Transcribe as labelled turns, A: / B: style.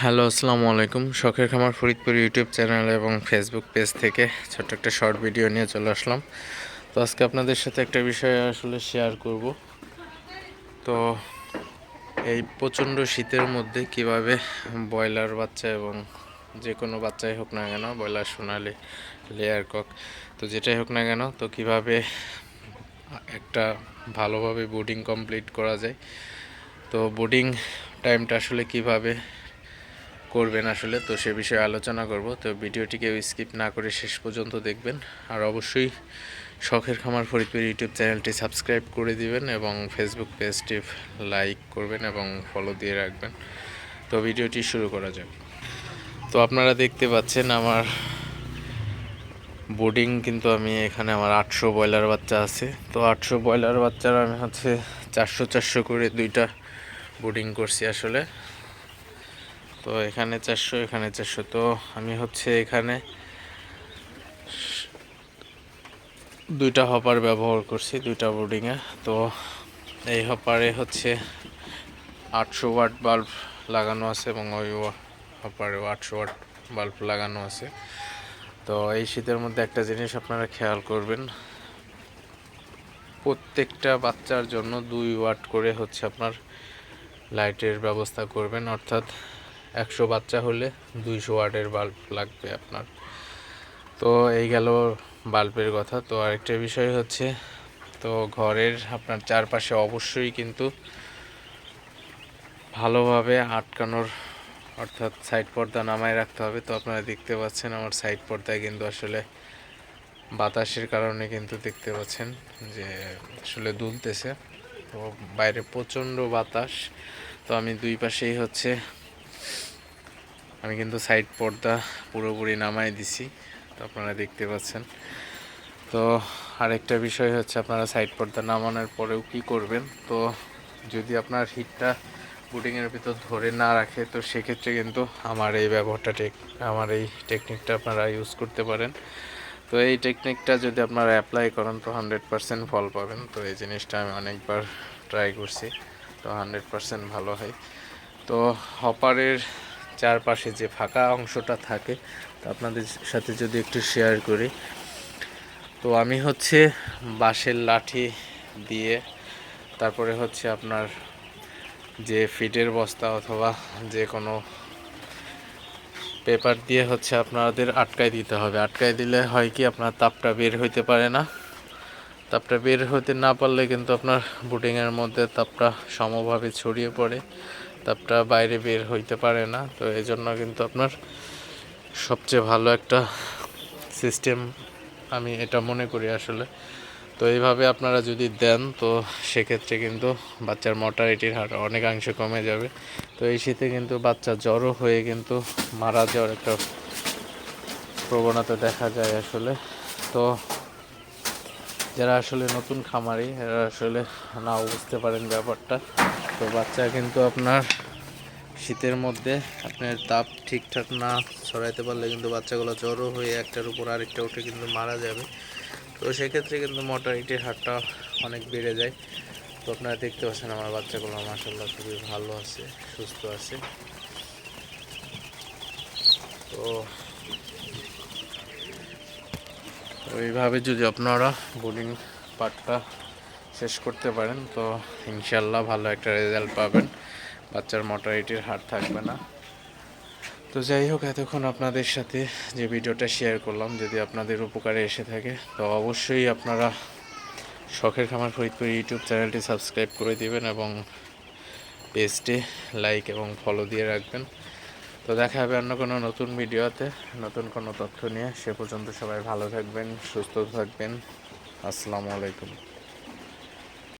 A: Hello, আসসালামু আলাইকুম। শখের খামার ফরিদপুর ইউটিউব চ্যানেল এবং ফেসবুক পেজ থেকে ছোট্ট একটা শর্ট ভিডিও নিয়ে চলে আসলাম। তো আজকে আপনাদের সাথে একটা বিষয় আসলে শেয়ার করব। তো এই প্রচণ্ড শীতের মধ্যে কীভাবে ব্রয়লার বাচ্চা এবং যে কোনো বাচ্চাই হোক না কেন, ব্রয়লার, সোনালি লেয়ার কক তো যেটাই হোক না কেন, তো কীভাবে একটা ভালোভাবে বোর্ডিং কমপ্লিট করা যায়। তো বোর্ডিং টাইমটা আসলে কীভাবে করবেন আসলে, তো সে বিষয়ে আলোচনা করব। তো ভিডিওটিকে স্কিপ না করে শেষ পর্যন্ত দেখবেন। আর অবশ্যই শখের খামার ফরিদপুর ইউটিউব চ্যানেলটি সাবস্ক্রাইব করে দিবেন এবং ফেসবুক পেজটি লাইক করবেন এবং ফলো দিয়ে রাখবেন। তো ভিডিওটি শুরু করা যাক। তো আপনারা দেখতে পাচ্ছেন আমার বোর্ডিং কিন্তু আমি এখানে আমার আটশো ব্রয়লার বাচ্চা আছে। তো আটশো ব্রয়লার বাচ্চার আমি হচ্ছে চারশো চারশো করে দুইটা বোর্ডিং করছি আসলে। তো এখানে চারশো এখানে চারশো। তো আমি হচ্ছে এখানে দুইটা হপার ব্যবহার করছি, দুইটা বোর্ডিংয়ে তো এই হপারে হচ্ছে আটশো ওয়াট বাল্ব লাগানো আছে এবং ওই হপারেও আটশো ওয়াট বাল্ব লাগানো আছে। তো এই শীতের মধ্যে একটা জিনিস আপনারা খেয়াল করবেন, প্রত্যেকটা বাচ্চার জন্য দুই ওয়াট করে হচ্ছে আপনার লাইটের ব্যবস্থা করবেন। অর্থাৎ একশো বাচ্চা হলে দুইশো ওয়াটের বাল্ব লাগবে আপনার। তো এই গেল বাল্বের কথা। তো আরেকটা বিষয় হচ্ছে, তো ঘরের আপনার চারপাশে অবশ্যই কিন্তু ভালোভাবে আটকানোর অর্থাৎ সাইড পর্দা নামায় রাখতে হবে। তো আপনারা দেখতে পাচ্ছেন আমার সাইড পর্দায় কিন্তু আসলে বাতাসের কারণে কিন্তু দেখতে পাচ্ছেন যে আসলে দুলতেছে। তো বাইরে প্রচণ্ড বাতাস। তো আমি দুই পাশেই হচ্ছে আমি কিন্তু সাইড পর্দা পুরোপুরি নামাই দিছি, তো আপনারা দেখতে পাচ্ছেন। তো আরেকটা বিষয় হচ্ছে আপনারা সাইড পর্দা নামানোর পরেও কি করবেন? তো যদি আপনার হিটটা বুটিংয়ের ভিতর ধরে না রাখে, তো সেক্ষেত্রে কিন্তু আমার এই ব্যবহারটা টেক, আমার এই টেকনিকটা আপনারা ইউজ করতে পারেন। তো এই টেকনিকটা যদি আপনারা অ্যাপ্লাই করেন, তো হান্ড্রেড পারসেন্ট ফল পাবেন। তো এই জিনিসটা আমি অনেকবার ট্রাই করছি, তো হান্ড্রেড পারসেন্ট ভালো হয়। তো হপারের চারপাশে যে ফাঁকা অংশটা থাকে, তো আপনাদের সাথে যদি একটু শেয়ার করি। তো আমি হচ্ছে বাঁশের লাঠি দিয়ে, তারপরে হচ্ছে আপনার যে ফিটের বস্তা অথবা যে কোনো পেপার দিয়ে হচ্ছে আপনাদের আটকায় দিতে হবে। আটকায় দিলে হয় কি আপনার তাপটা বের হইতে পারে না। তাপটা বের হতে না পারলে কিন্তু আপনার বুটিংয়ের মধ্যে তাপটা সমভাবে ছড়িয়ে পড়ে। তাপটা বাইরে বের হইতে পারে না। তো এই জন্য কিন্তু আপনার সবচেয়ে ভালো একটা সিস্টেম আমি এটা মনে করি আসলে। তো এইভাবে আপনারা যদি দেন, তো সেক্ষেত্রে কিন্তু বাচ্চার মর্টালিটির হার অনেকাংশে কমে যাবে। তো এই শীতে কিন্তু বাচ্চা জ্বরও হয়ে কিন্তু মারা যাওয়ার একটা প্রবণতা দেখা যায় আসলে। তো যারা আসলে নতুন খামারি, এরা আসলে নাও বুঝতে পারেন ব্যাপারটা। তো বাচ্চা কিন্তু আপনার শীতের মধ্যে আপনার তাপ ঠিকঠাক না ছড়াইতে পারলে কিন্তু বাচ্চাগুলো জ্বরও হয়ে একটার উপর আরেকটা উঠে কিন্তু মারা যাবে। তো সেক্ষেত্রে কিন্তু মর্টালিটির হারটা অনেক বেড়ে যায়। তো আপনারা দেখতে পাচ্ছেন আমার বাচ্চাগুলো মাসাল্লাহ খুবই ভালো আছে, সুস্থ আছে। তো ওইভাবে যদি আপনারা বোলিং পার্টটা শেষ করতে পারেন, তো ইনশাল্লাহ ভালো একটা রেজাল্ট পাবেন। বাচ্চার মর্টালিটির হার থাকবে না। তো যাই হোক, এতক্ষণ আপনাদের সাথে যে ভিডিওটা শেয়ার করলাম, যদি আপনাদের উপকারে এসে থাকে, তো অবশ্যই আপনারা শখের খামার ফরিদপুর ইউটিউব চ্যানেলটি সাবস্ক্রাইব করে দিবেন এবং পেজটি লাইক এবং ফলো দিয়ে রাখবেন। তো দেখা হবে অন্য কোনো নতুন ভিডিওতে। নতুন কোনো তথ্য নিয়ে সে পর্যন্ত সবাই ভালো থাকবেন, সুস্থ থাকবেন। আসসালামু আলাইকুম।